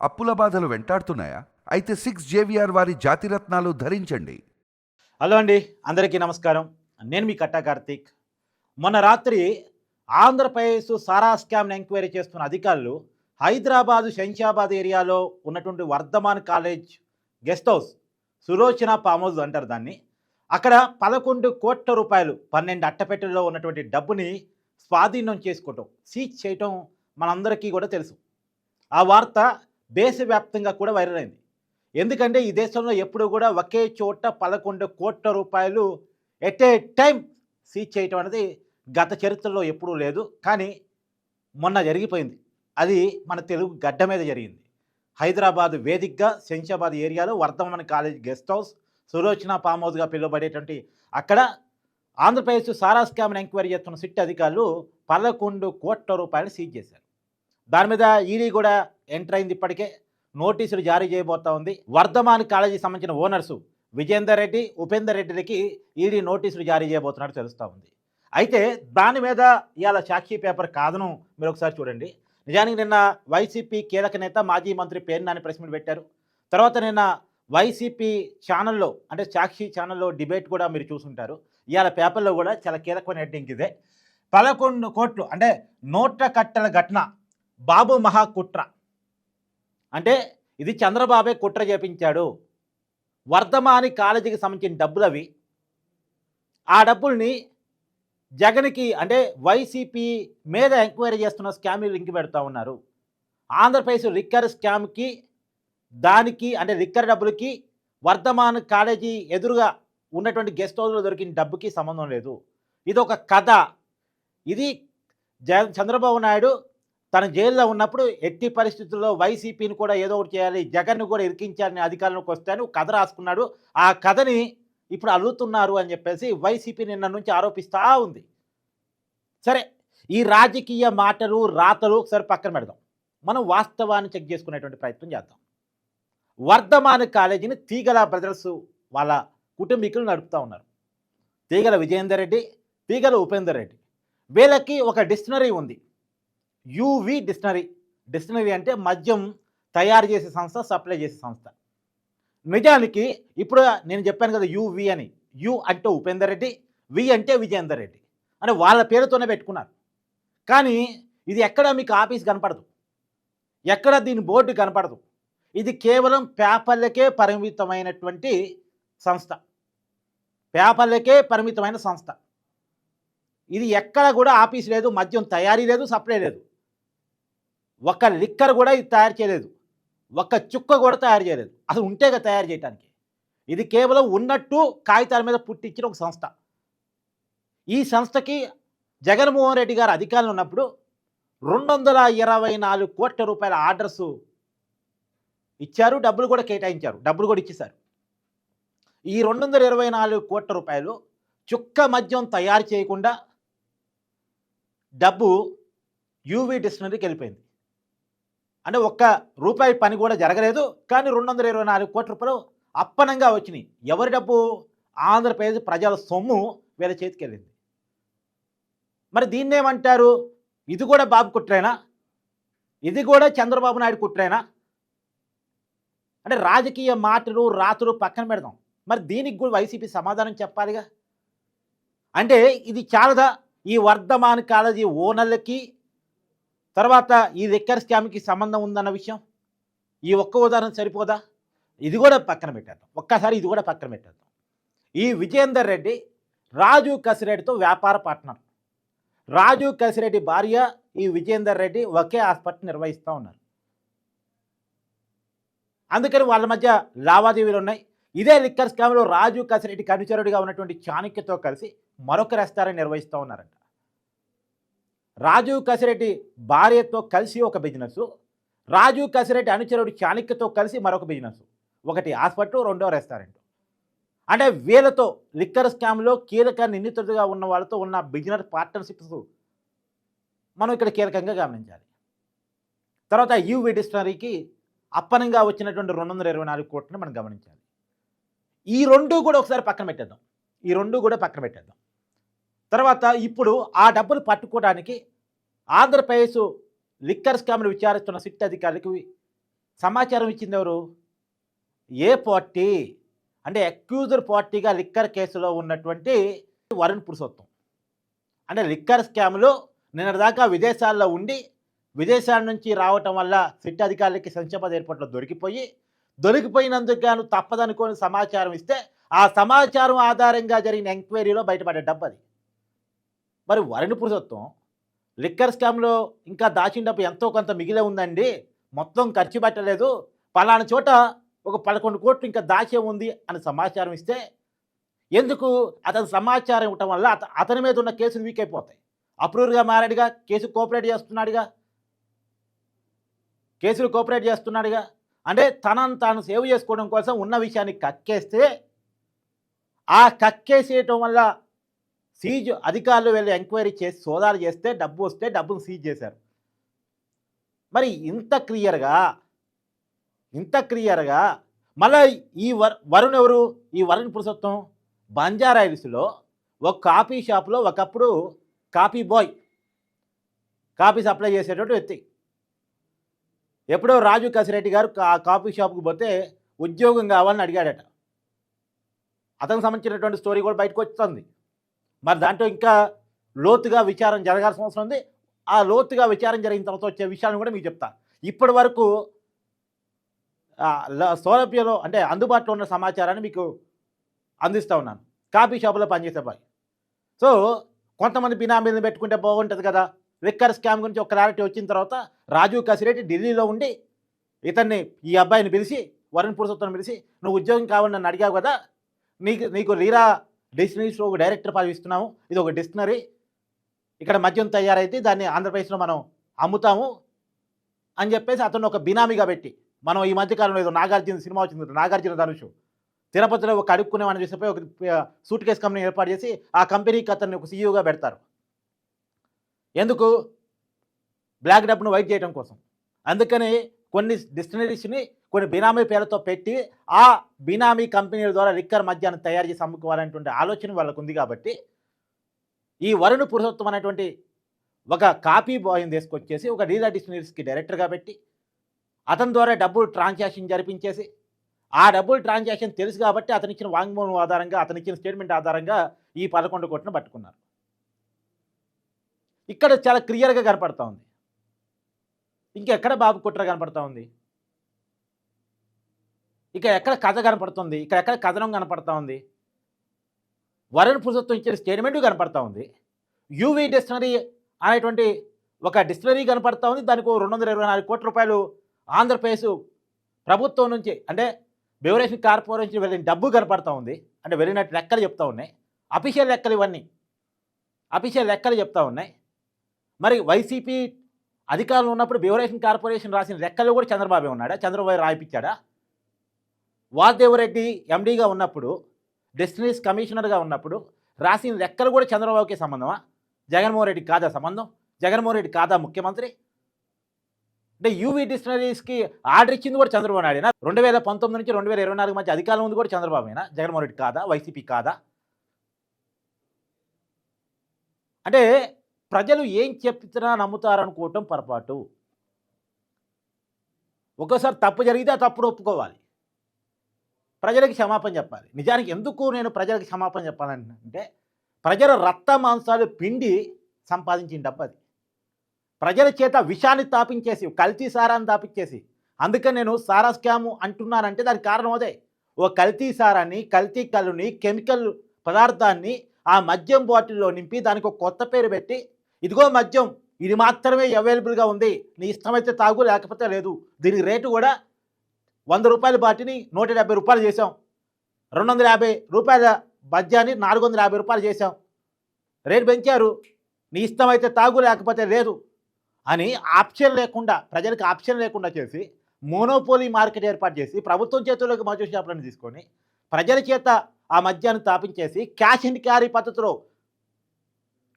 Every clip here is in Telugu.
అప్పుల బాధలు వెంటాడుతున్నాయా? అయితే సిక్స్ జేవిఆర్ వారి జాతిరత్నాలు ధరించండి. హలో అండి అందరికీ నమస్కారం. నేను మీ కట్టా కార్తీక్. మొన్న రాత్రి ఆంధ్రప్రదేశ్ సారా స్కామ్ని ఎంక్వైరీ చేస్తున్న అధికారులు హైదరాబాదు శంషాబాద్ ఏరియాలో ఉన్నటువంటి Vardhaman college guest house Sulochana farm house అంటారు దాన్ని. అక్కడ పదకొండు కోట్ల రూపాయలు పన్నెండు అట్టపెట్టెల్లో ఉన్నటువంటి డబ్బుని స్వాధీనం చేసుకోవటం సీజ్ చేయటం మనందరికీ కూడా తెలుసు. ఆ వార్త దేశవ్యాప్తంగా కూడా వైరల్ అయింది. ఎందుకంటే ఈ దేశంలో ఎప్పుడు కూడా ఒకే చోట పదకొండు కోట్ల రూపాయలు ఎట్ ఏ టైం సీజ్ చేయటం అనేది గత చరిత్రలో ఎప్పుడూ లేదు. కానీ మొన్న జరిగిపోయింది. అది మన తెలుగు గడ్డ మీద జరిగింది. హైదరాబాద్ వేదికగా శంషాబాద్ ఏరియాలో Vardhaman college guest house Sulochana farm హౌస్గా పిలువబడేటువంటి అక్కడ ఆంధ్రప్రదేశ్ సారా స్కామ్ని ఎంక్వైరీ చేస్తున్న సిట్ అధికారులు పదకొండు కోట్ల రూపాయలు సీజ్ చేశారు. దాని మీద ఈడీ కూడా ఎంటర్ అయింది ఇప్పటికే. నోటీసులు జారీ చేయబోతా ఉంది. వర్ధమాన్ కాలేజీకి సంబంధించిన ఓనర్సు విజేందర్ రెడ్డి ఉపేందర్ రెడ్డికి ఈడీ నోటీసులు జారీ చేయబోతున్నట్టు తెలుస్తూ ఉంది. అయితే దాని మీద ఇవాళ సాక్షి పేపర్ కాదను మీరు ఒకసారి చూడండి. నిజానికి నిన్న వైసీపీ కీలక నేత మాజీ మంత్రి పేరు నాని ప్రెస్ మీట్ పెట్టారు. తర్వాత నిన్న వైసీపీ ఛానల్లో అంటే సాక్షి ఛానల్లో డిబేట్ కూడా మీరు చూసుంటారు. ఇవాళ పేపర్లో కూడా చాలా కీలకమైన హెడ్డింగ్ ఇదే. పదకొండు కోట్లు అంటే నోట్ల కట్టల ఘటన బాబు మహాకుట్ర అంటే ఇది చంద్రబాబే కుట్ర చేపించాడు. వర్ధమాని కాలేజీకి సంబంధించిన డబ్బులు అవి ఆ డబ్బుల్ని జగన్కి అంటే వైసీపీ మీద ఎంక్వైరీ చేస్తున్న స్కామ్లు లింక్ పెడతా ఉన్నారు. ఆంధ్రప్రదేశ్ రిక్కర్ స్కామ్కి దానికి అంటే రిక్కర్ డబ్బులకి వర్ధమాన్ కాలేజీ ఎదురుగా ఉన్నటువంటి గెస్ట్ హౌస్లో దొరికిన డబ్బుకి సంబంధం లేదు. ఇది ఒక కథ. ఇది చంద్రబాబు నాయుడు తన జైల్లో ఉన్నప్పుడు ఎట్టి పరిస్థితుల్లో వైసీపీని కూడా ఏదో ఒకటి చేయాలి జగన్ను కూడా ఇరికించాలని అధికారంలోకి వస్తాను కథ రాసుకున్నాడు. ఆ కథని ఇప్పుడు అల్లుతున్నారు అని చెప్పేసి వైసీపీ నిన్న నుంచి ఆరోపిస్తూ ఉంది. సరే ఈ రాజకీయ మాటలు రాతలు ఒకసారి పక్కన పెడదాం. మనం వాస్తవాన్ని చెక్ చేసుకునేటువంటి ప్రయత్నం చేద్దాం. వర్ధమాన కాలేజీని తీగల బ్రదర్స్ వాళ్ళ కుటుంబీకులు నడుపుతూ ఉన్నారు. తీగల విజయేందర్ రెడ్డి తీగల ఉపేందర్ రెడ్డి. వీళ్ళకి ఒక డిక్షనరీ ఉంది. UV dictionary. డిక్షనరీ అంటే మద్యం తయారు చేసే సంస్థ సప్లై చేసే సంస్థ. నిజానికి ఇప్పుడు నేను చెప్పాను కదా యువి అని. యు అంటే ఉపేందర్ రెడ్డి వి అంటే విజయేందర్ రెడ్డి అంటే వాళ్ళ పేరుతోనే పెట్టుకున్నారు. కానీ ఇది ఎక్కడ మీకు ఆఫీస్ కనపడదు. ఎక్కడ దీని బోర్డు కనపడదు. ఇది కేవలం పేపర్లకే పరిమితమైనటువంటి సంస్థ. పేపర్లకే పరిమితమైన సంస్థ. ఇది ఎక్కడ కూడా ఆఫీస్ లేదు మద్యం తయారీ లేదు సప్లై లేదు. ఒక్క లిక్కర్ కూడా ఇది తయారు చేయలేదు. ఒక్క చుక్క కూడా తయారు చేయలేదు. అసలు ఉంటేగా తయారు చేయడానికి ఇది కేవలం ఉన్నట్టు కాగితాల మీద పుట్టించిన ఒక సంస్థ. ఈ సంస్థకి జగన్మోహన్ రెడ్డి గారు అధికారంలో ఉన్నప్పుడు రెండు వందల ఇరవై నాలుగు కోట్ల రూపాయల ఆర్డర్స్ ఇచ్చారు. డబ్బులు కూడా కేటాయించారు. డబ్బులు కూడా ఇచ్చేశారు. ఈ రెండు వందల ఇరవై నాలుగు కోట్ల రూపాయలు చుక్క మద్యం తయారు చేయకుండా డబ్బు యూవీ డిక్షనరీకి వెళ్ళిపోయింది. అంటే ఒక్క రూపాయి పని కూడా జరగలేదు కానీ రెండు వందల ఇరవై నాలుగు కోట్ల రూపాయలు అప్పనంగా వచ్చినాయి. ఎవరి డబ్బు? ఆంధ్రప్రదేశ్ ప్రజల సొమ్ము వీళ్ళ చేతికి వెళ్ళింది. మరి దీన్నేమంటారు ఇది కూడా బాబు కుట్రేనా? ఇది కూడా చంద్రబాబు నాయుడు కుట్రేనా? అంటే రాజకీయ మాటలు రాతలు పక్కన పెడదాం. మరి దీనికి కూడా వైసీపీ సమాధానం చెప్పాలిగా? అంటే ఇది చాలదా? ఈ వర్ధమాన కాలేజీ ఓనర్లకి తర్వాత ఈ లిక్కర్ స్కామ్కి సంబంధం ఉందన్న విషయం? ఈ ఒక్క ఉదాహరణ సరిపోదా? ఇది కూడా పక్కన పెట్టేద్దాం. ఒక్కసారి ఇది కూడా పక్కన పెట్టేద్దాం. ఈ విజయేందర్ రెడ్డి రాజు కసిరెడ్డితో వ్యాపార పార్ట్నర్ రాజు కసిరెడ్డి భార్య ఈ విజయేందర్ రెడ్డి ఒకే హాస్పిటల్ నిర్వహిస్తూ ఉన్నారు. అందుకని వాళ్ళ మధ్య లావాదేవీలు ఉన్నాయి. ఇదే లిక్కర్ స్కామ్లో రాజు కసిరెడ్డి కనుచరుడిగా ఉన్నటువంటి చాణక్యతో కలిసి మరొక రెస్టారెంట్ నిర్వహిస్తూ ఉన్నారంట. రాజీవ్ కసిరెడ్డి భార్యతో కలిసి ఒక బిజినెస్ రాజు కసిరెడ్డి అనుచరుడు చాణక్యతో కలిసి మరొక బిజినెస్ ఒకటి హాస్పిటల్ రెండో రెస్టారెంట్. అంటే వీళ్ళతో లిక్కర్ స్కామ్లో కీలక నిందితుడిగా ఉన్న వాళ్ళతో ఉన్న బిజినెస్ పార్ట్నర్షిప్స్ మనం ఇక్కడ కీలకంగా గమనించాలి. తర్వాత యూవి డిక్షనరీకి అప్పనంగా వచ్చినటువంటి రెండు వందల ఇరవై నాలుగు కోట్లని మనం గమనించాలి. ఈ రెండు కూడా ఒకసారి పక్కన పెట్టేద్దాం. ఈ రెండు కూడా పక్కన పెట్టేద్దాం. తర్వాత ఇప్పుడు ఆ డబ్బులు పట్టుకోవడానికి ఆంధ్రప్రదేశ్ లిక్కర్ స్కామ్ను విచారిస్తున్న సిట్ అధికారులకు సమాచారం ఇచ్చింది ఎవరు? ఏ పార్టీ? అంటే అక్యూజర్ పార్టీగా లిక్కర్ కేసులో ఉన్నటువంటి వరుణ్ పురుషోత్తం. అంటే లిక్కర్ స్కామ్లో నిన్నటిదాకా విదేశాల్లో ఉండి విదేశాల నుంచి రావటం వల్ల సిట్ అధికారులకి సంక్షేమ ఏర్పాట్లు దొరికిపోయి దొరికిపోయినందుకు గాను తప్పదనుకోని సమాచారం ఇస్తే ఆ సమాచారం ఆధారంగా జరిగిన ఎంక్వైరీలో బయటపడే డబ్బు అది. మరి వరుణ్ పురుషత్వం లిక్కర్ స్కామ్లో ఇంకా దాచిన డబ్బు ఎంతో కొంత మిగిలే ఉందండి. మొత్తం ఖర్చు పెట్టలేదు. పలానా చోట ఒక పదకొండు కోట్లు ఇంకా దాచే ఉంది అని సమాచారం ఇస్తే ఎందుకు అతని సమాచారం ఇవ్వటం వల్ల అత అతని మీద ఉన్న కేసులు వీక్ అయిపోతాయి. అప్రూవర్గా మారాడుగా కేసు కోఆపరేట్ చేస్తున్నాడుగా. కేసులు కోఆపరేట్ చేస్తున్నాడుగా. అంటే తనను తాను సేవ్ చేసుకోవడం కోసం ఉన్న విషయాన్ని కక్కేస్తే ఆ కక్కేసేయటం వల్ల సీజ్ అధికారులు వెళ్ళి ఎంక్వైరీ చేసి సోదాలు చేస్తే డబ్బు వస్తే డబ్బును సీజ్ చేశారు. మరి ఇంత క్లియర్గా ఇంత క్లియర్గా మళ్ళీ ఈ వర్ వరుణ్ ఎవరు? ఈ వరుణ్ పురుషోత్తం బంజారాయిల్స్లో ఒక కాఫీ షాప్లో ఒకప్పుడు కాఫీ బాయ్ కాఫీ సప్లై చేసేటట్టు వ్యక్తి. ఎప్పుడో రాజు కసిరెడ్డి గారు ఆ కాఫీ షాప్కి పోతే ఉద్యోగం కావాలని అడిగాడట. అతనికి సంబంధించినటువంటి స్టోరీ కూడా బయటకు వస్తుంది. మరి దాంట్లో ఇంకా లోతుగా విచారం జరగాల్సిన అవసరం ఉంది. ఆ లోతుగా విచారం జరిగిన తర్వాత వచ్చే విషయాలను కూడా మీకు చెప్తా. ఇప్పటి వరకు సౌలభ్యంలో అంటే అందుబాటులో ఉన్న సమాచారాన్ని మీకు అందిస్తూ ఉన్నాను. కాఫీ షాపులో పనిచేసే బాయ్ సో కొంతమంది బినామీలను పెట్టుకుంటే బాగుంటుంది కదా. లిక్కర్ స్కామ్ గురించి ఒక క్లారిటీ వచ్చిన తర్వాత రాజీవ్ కసిరెడ్డి ఢిల్లీలో ఉండి ఇతన్ని ఈ అబ్బాయిని పిలిచి వరుణ్ పురుషోత్తం పిలిచి నువ్వు ఉద్యోగం కావాలని నన్ను అడిగావు కదా. నీకు నీకు లీరా డిస్టినరీస్లో ఒక డైరెక్టర్ పదవి ఇస్తున్నాము ఇది ఒక డిక్షనరీ ఇక్కడ మద్యం తయారైతే దాన్ని ఆంధ్రప్రదేశ్లో మనం అమ్ముతాము అని చెప్పేసి అతను ఒక బినామీగా పెట్టి మనం ఈ మధ్యకాలంలో ఏదో నాగార్జున సినిమా వచ్చింది నాగార్జున ధనుషు. తిరుపతిలో ఒక అడుక్కునేవాడిని చేసిపోయి ఒక సూట్ కేస్ కంపెనీ ఏర్పాటు చేసి ఆ కంపెనీకి అతన్ని ఒక సీఈఓగా పెడతారు. ఎందుకు? బ్లాక్ డబ్బును వైట్ చేయడం కోసం. అందుకని కొన్ని డిస్టినరీస్ని కొన్ని బినామీ పేర్లతో పెట్టి ఆ బినామీ కంపెనీల ద్వారా రిక్కర్ మద్యాన్ని తయారు చేసి అమ్ముకోవాలనేటువంటి ఆలోచన వాళ్ళకు ఉంది కాబట్టి ఈ వరుణ పురుషోత్తం అనేటువంటి ఒక కాపీ బాయ్ని తీసుకొచ్చేసి ఒక డీలర్ డిస్టినరీస్కి డైరెక్టర్గా పెట్టి అతని ద్వారా డబ్బులు ట్రాన్సాక్షన్ జరిపించేసి ఆ డబ్బులు ట్రాన్సాక్షన్ తెలుసు కాబట్టి అతను ఇచ్చిన వాంగ్మూలం ఆధారంగా అతను ఇచ్చిన స్టేట్మెంట్ ఆధారంగా ఈ పదకొండు కోట్లను పట్టుకున్నారు. ఇక్కడ చాలా క్లియర్గా కనపడతా ఉంది. ఇంకెక్కడ బాబు కుట్ర కనపడతా ఉంది? ఇక ఎక్కడ కథ కనపడుతుంది? ఇక్కడ ఎక్కడ కథనం కనపడతా ఉంది? వరుణ్ పురుషత్వం ఇచ్చిన స్టేట్మెంట్ కనపడతా ఉంది. యూవీ డిక్షనరీ అనేటువంటి ఒక డిక్షనరీ కనపడతా ఉంది. దానికి రెండు వందల ఇరవై నాలుగు కోట్ల రూపాయలు ఆంధ్రప్రదేశ్ ప్రభుత్వం నుంచి అంటే బెవరేషన్ కార్పొరేషన్ వెళ్ళిన డబ్బు కనపడతా ఉంది. అంటే వెళ్ళినట్టు లెక్కలు చెప్తా ఉన్నాయి. అఫీషియల్ లెక్కలు ఇవన్నీ. అఫీషియల్ లెక్కలు చెప్తా ఉన్నాయి. మరి వైసీపీ అధికారంలో ఉన్నప్పుడు బెవరేషన్ కార్పొరేషన్ రాసిన లెక్కలు కూడా చంద్రబాబు ఉన్నాడా? చంద్రబాబు రాయిపించాడా వాసుదేవరెడ్డి ఎండీగా ఉన్నప్పుడు డెస్టినీస్ కమిషనర్గా ఉన్నప్పుడు రాసిన లెక్కలు కూడా చంద్రబాబుకి సంబంధమా? జగన్మోహన్ రెడ్డి కాదా సంబంధం? జగన్మోహన్ రెడ్డి కాదా ముఖ్యమంత్రి? అంటే యూవీ డిక్షనరీస్కి ఆర్డర్ ఇచ్చింది కూడా చంద్రబాబు నాయుడేనా? రెండు వేల పంతొమ్మిది నుంచి రెండు వేల ఇరవై నాలుగు మధ్య అధికారం ఉంది కూడా చంద్రబాబునా జగన్మోహన్ రెడ్డి కాదా? వైసీపీ కాదా? అంటే ప్రజలు ఏం చెప్తున్నా నమ్ముతారనుకోవటం పొరపాటు. ఒక్కోసారి తప్పు జరిగితే ఆ తప్పును ఒప్పుకోవాలి. ప్రజలకి క్షమాపణ చెప్పాలి. నిజానికి ఎందుకు నేను ప్రజలకు క్షమాపణ చెప్పాలంటే ప్రజల రక్త మాంసాలు పిండి సంపాదించిన డబ్బు అది. ప్రజల చేత విషాన్ని తాపించేసి కల్తీ సారాన్ని తాపించేసి అందుకని నేను సారా స్కాము అంటున్నానంటే దానికి కారణం అదే. ఓ కల్తీ సారాన్ని కల్తీ కల్లుని కెమికల్ పదార్థాన్ని ఆ మద్యం బాటిల్లో నింపి దానికి ఒక కొత్త పేరు పెట్టి ఇదిగో మద్యం ఇది మాత్రమే అవైలబుల్గా ఉంది. నీ ఇష్టమైతే తాగు లేకపోతే లేదు. దీని రేటు కూడా వంద రూపాయల బాటిని నూట డెబ్బై రూపాయలు చేసాం రెండు వందల యాభై రూపాయల మద్యాన్ని నాలుగు వందల యాభై రూపాయలు చేసాం రేటు పెంచారు. నీ ఇష్టమైతే తాగు లేకపోతే లేదు అని ఆప్షన్ లేకుండా ప్రజలకు ఆప్షన్ లేకుండా చేసి మోనోపోలీ మార్కెట్ ఏర్పాటు చేసి ప్రభుత్వం చేతుల్లోకి మద్యం షాపులను తీసుకొని ప్రజల చేత ఆ మద్యాన్ని తాపించేసి క్యాష్ అండ్ క్యారీ పద్ధతిలో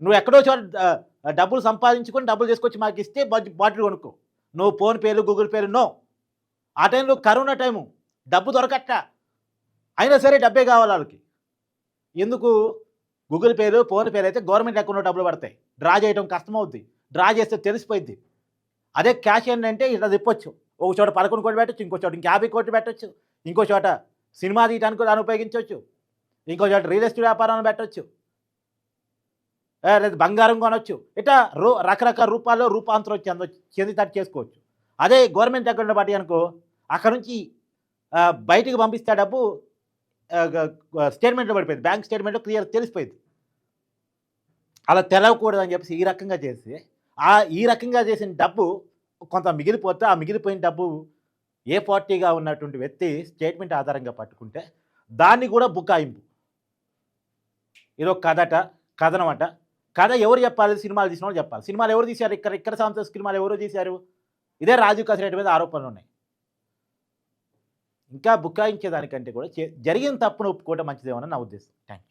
నువ్వు ఎక్కడో చోట డబ్బులు సంపాదించుకొని డబ్బులు తీసుకొచ్చి మాకు ఇస్తే బాటిల్ కొనుక్కో. నువ్వు ఫోన్ పేలు గూగుల్ పేలు నో. ఆ టైంలో కరోనా టైము. డబ్బు దొరకట్ట అయినా సరే డబ్బే కావాలి వాళ్ళకి. ఎందుకు? గూగుల్ పేలు ఫోన్ పేలు అయితే గవర్నమెంట్ అకౌంట్లో డబ్బులు పడతాయి. డ్రా చేయడం కష్టమవుద్ది. డ్రా చేస్తే తెలిసిపోయింది అదే క్యాష్ ఏంటంటే ఇట్లా తిప్పొచ్చు. ఒక చోట పదకొండు కోట్లు పెట్టచ్చు ఇంకో చోట ఇంకా యాభై కోట్లు పెట్టచ్చు. ఇంకో చోట సినిమా తీయడానికి దాన్ని ఉపయోగించవచ్చు ఇంకో చోట రియల్ ఎస్టేట్ వ్యాపారాన్ని పెట్టవచ్చు లేదా బంగారం కొనవచ్చు ఇట్లా రూ రకరకాల రూపాల్లో రూపాంతరం చెంద చెందితట్టు చేసుకోవచ్చు. అదే గవర్నమెంట్ అకౌంట్లో పార్టీ అనుకో అక్కడ నుంచి బయటికి పంపిస్తే డబ్బు స్టేట్మెంట్లో పడిపోయింది. బ్యాంక్ స్టేట్మెంట్లో క్లియర్ తెలిసిపోయింది. అలా తెలవకూడదని చెప్పేసి ఈ రకంగా చేసి ఆ ఈ రకంగా చేసిన డబ్బు కొంత మిగిలిపోతే ఆ మిగిలిపోయిన డబ్బు ఏ పార్టీగా ఉన్నటువంటి వ్యక్తి స్టేట్మెంట్ ఆధారంగా పట్టుకుంటే దాన్ని కూడా బుకాయింపు. ఇది ఒక కథట కథనం అట కథ ఎవరు చెప్పాలి? సినిమాలు తీసిన వాళ్ళు చెప్పాలి. సినిమాలు ఎవరు తీశారు? ఇక్కడ ఇక్కడ సంస్థ సినిమాలు ఎవరు తీశారు? ఇదే రాజీవ్ కసిరెడ్డి మీద ఆరోపణలు ఉన్నాయి. ఇంకా బుకాయించేదానికంటే కూడా జరిగిన తప్పును ఒప్పుకోవడం మంచిదేమని నా ఉద్దేశం. థ్యాంక్